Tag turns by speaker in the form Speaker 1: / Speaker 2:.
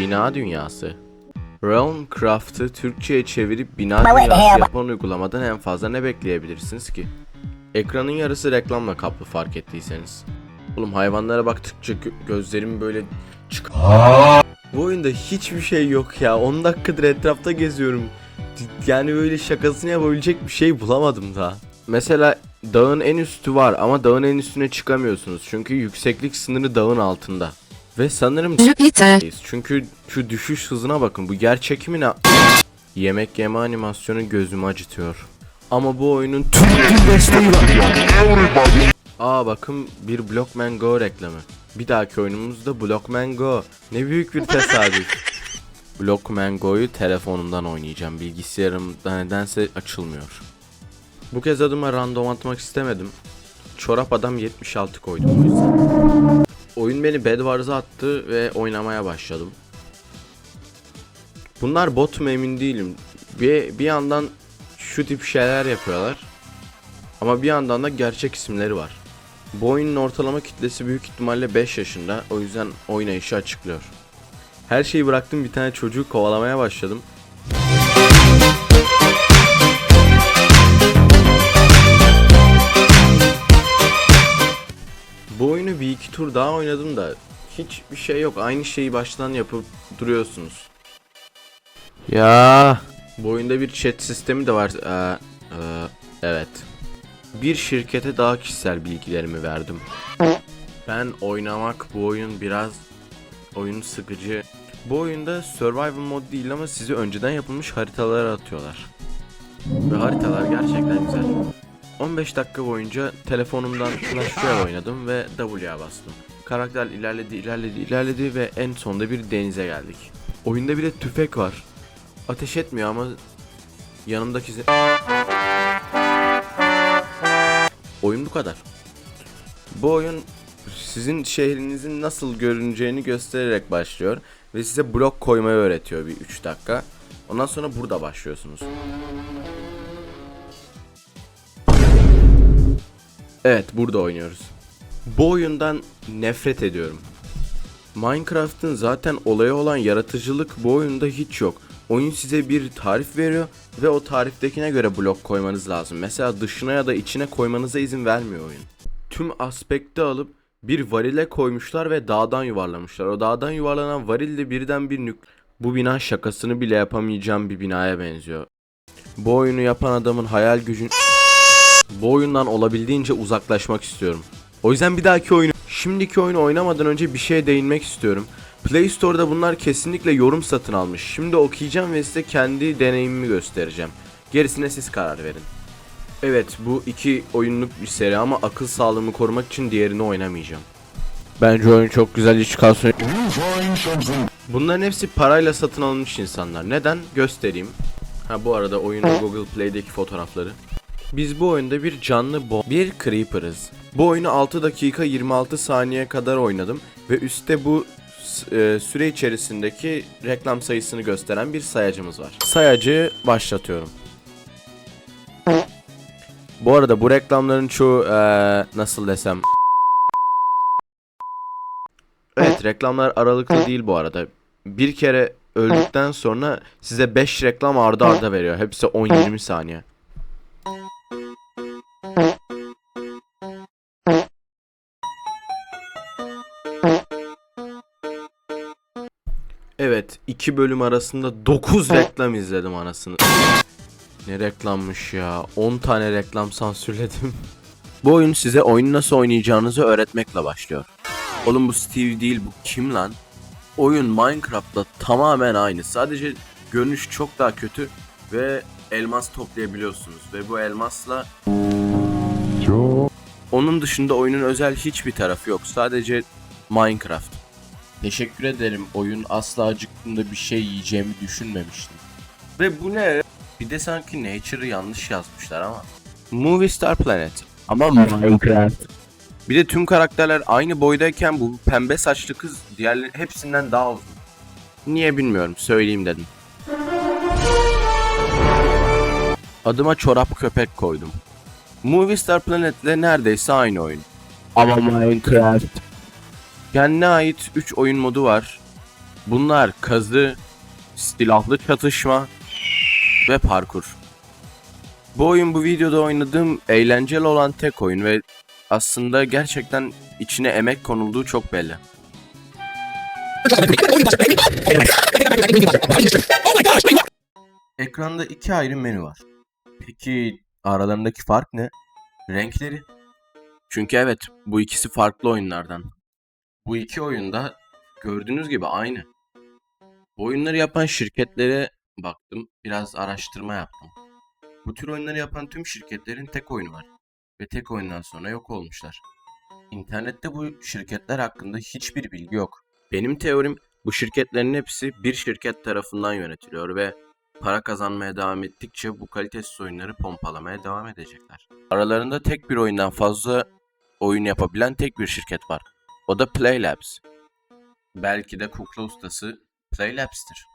Speaker 1: Bina dünyası. Realmcraft'ı Türkçe'ye çevirip bina dünyası yapan uygulamadan en fazla ne bekleyebilirsiniz ki? Ekranın yarısı reklamla kaplı fark ettiyseniz. Oğlum hayvanlara baktıkça gö- gözlerim böyle çık. Bu oyunda hiçbir şey yok ya. 10 dakikadır etrafta geziyorum. Yani böyle şakasını yapabilecek bir şey bulamadım daha. Mesela dağın en üstü var ama dağın en üstüne çıkamıyorsunuz. Çünkü yükseklik sınırı dağın altında. Ve sanırım
Speaker 2: Jupiter,
Speaker 1: çünkü şu düşüş hızına bakın. Bu yer çekimi ne? Yemek yeme animasyonu gözümü acıtıyor. Ama bu oyunun tüm desteği var. Aa bakın bir Blockman Go reklamı. Bir dahaki oyunumuzda Blockman Go. Ne büyük bir tesadüf. Blockman Go'yu telefonumdan oynayacağım. Bilgisayarımda nedense açılmıyor. Bu kez adıma random atmak istemedim. Çorap adam 76 koydum o yüzden. Oyun beni Bedwars'a attı ve oynamaya başladım. Bunlar bot mu emin değilim. Bir, bir yandan şu tip şeyler yapıyorlar. Ama bir yandan da gerçek isimleri var. Bu oyunun ortalama kitlesi büyük ihtimalle 5 yaşında. O yüzden oynayışı açıklıyor. Her şeyi bıraktım bir tane çocuğu kovalamaya başladım. Bu oyunu bir iki tur daha oynadım da hiçbir şey yok. Aynı şeyi baştan yapıp duruyorsunuz. Ya bu oyunda bir chat sistemi de var. Ee, e, evet. Bir şirkete daha kişisel bilgilerimi verdim. Ben oynamak bu oyun biraz oyun sıkıcı. Bu oyunda survival mod değil ama sizi önceden yapılmış haritalara atıyorlar. Ve haritalar gerçekten güzel. 15 dakika boyunca telefonumdan Clash Royale oynadım ve W'ye bastım. Karakter ilerledi, ilerledi, ilerledi ve en sonunda bir denize geldik. Oyunda bir de tüfek var. Ateş etmiyor ama yanımdaki... Oyun bu kadar. Bu oyun sizin şehrinizin nasıl görüneceğini göstererek başlıyor ve size blok koymayı öğretiyor bir 3 dakika. Ondan sonra burada başlıyorsunuz. Evet, burada oynuyoruz. Bu oyundan nefret ediyorum. Minecraft'ın zaten olayı olan yaratıcılık bu oyunda hiç yok. Oyun size bir tarif veriyor ve o tariftekine göre blok koymanız lazım. Mesela dışına ya da içine koymanıza izin vermiyor oyun. Tüm aspekti alıp bir varile koymuşlar ve dağdan yuvarlamışlar. O dağdan yuvarlanan varil de birden bir nük... Bu bina şakasını bile yapamayacağım bir binaya benziyor. Bu oyunu yapan adamın hayal gücün... Bu oyundan olabildiğince uzaklaşmak istiyorum. O yüzden bir dahaki oyunu... Şimdiki oyunu oynamadan önce bir şeye değinmek istiyorum. Play Store'da bunlar kesinlikle yorum satın almış. Şimdi okuyacağım ve size kendi deneyimimi göstereceğim. Gerisine siz karar verin. Evet bu iki oyunluk bir seri ama akıl sağlığımı korumak için diğerini oynamayacağım. Bence oyun çok güzel iç kalsın. Bunların hepsi parayla satın alınmış insanlar. Neden? Göstereyim. Ha bu arada oyunun Google Play'deki fotoğrafları. Biz bu oyunda bir canlı bo bir creeper'ız. Bu oyunu 6 dakika 26 saniye kadar oynadım ve üstte bu e, süre içerisindeki reklam sayısını gösteren bir sayacımız var. Sayacı başlatıyorum. Bu arada bu reklamların çoğu e, nasıl desem Evet reklamlar aralıklı değil bu arada. Bir kere öldükten sonra size 5 reklam arda arda veriyor. Hepsi 10-20 saniye. Evet, iki bölüm arasında 9 reklam izledim anasını. Ne reklammış ya. 10 tane reklam sansürledim. Bu oyun size oyunu nasıl oynayacağınızı öğretmekle başlıyor. Oğlum bu Steve değil bu kim lan? Oyun Minecraft'la tamamen aynı. Sadece görünüş çok daha kötü ve elmas toplayabiliyorsunuz ve bu elmasla onun dışında oyunun özel hiçbir tarafı yok. Sadece Minecraft. Teşekkür ederim. Oyun asla acıktığımda bir şey yiyeceğimi düşünmemiştim. Ve bu ne? Bir de sanki Nature'ı yanlış yazmışlar ama. Movie Star Planet. Ama
Speaker 2: Minecraft,
Speaker 1: bir de tüm karakterler aynı boydayken bu pembe saçlı kız diğerleri hepsinden daha uzun. Niye bilmiyorum söyleyeyim dedim. Adıma çorap köpek koydum. Movie Star Planet'le neredeyse aynı oyun.
Speaker 2: ama Minecraft,
Speaker 1: Kendine ait 3 oyun modu var. Bunlar kazı, silahlı çatışma ve parkur. Bu oyun bu videoda oynadığım eğlenceli olan tek oyun ve aslında gerçekten içine emek konulduğu çok belli. Ekranda iki ayrı menü var. Peki aralarındaki fark ne? Renkleri. Çünkü evet bu ikisi farklı oyunlardan. Bu iki oyunda gördüğünüz gibi aynı. Bu oyunları yapan şirketlere baktım, biraz araştırma yaptım. Bu tür oyunları yapan tüm şirketlerin tek oyunu var ve tek oyundan sonra yok olmuşlar. İnternette bu şirketler hakkında hiçbir bilgi yok. Benim teorim bu şirketlerin hepsi bir şirket tarafından yönetiliyor ve para kazanmaya devam ettikçe bu kalitesiz oyunları pompalamaya devam edecekler. Aralarında tek bir oyundan fazla oyun yapabilen tek bir şirket var. O da Playlabs. Belki de kukla ustası Playlabs'tir.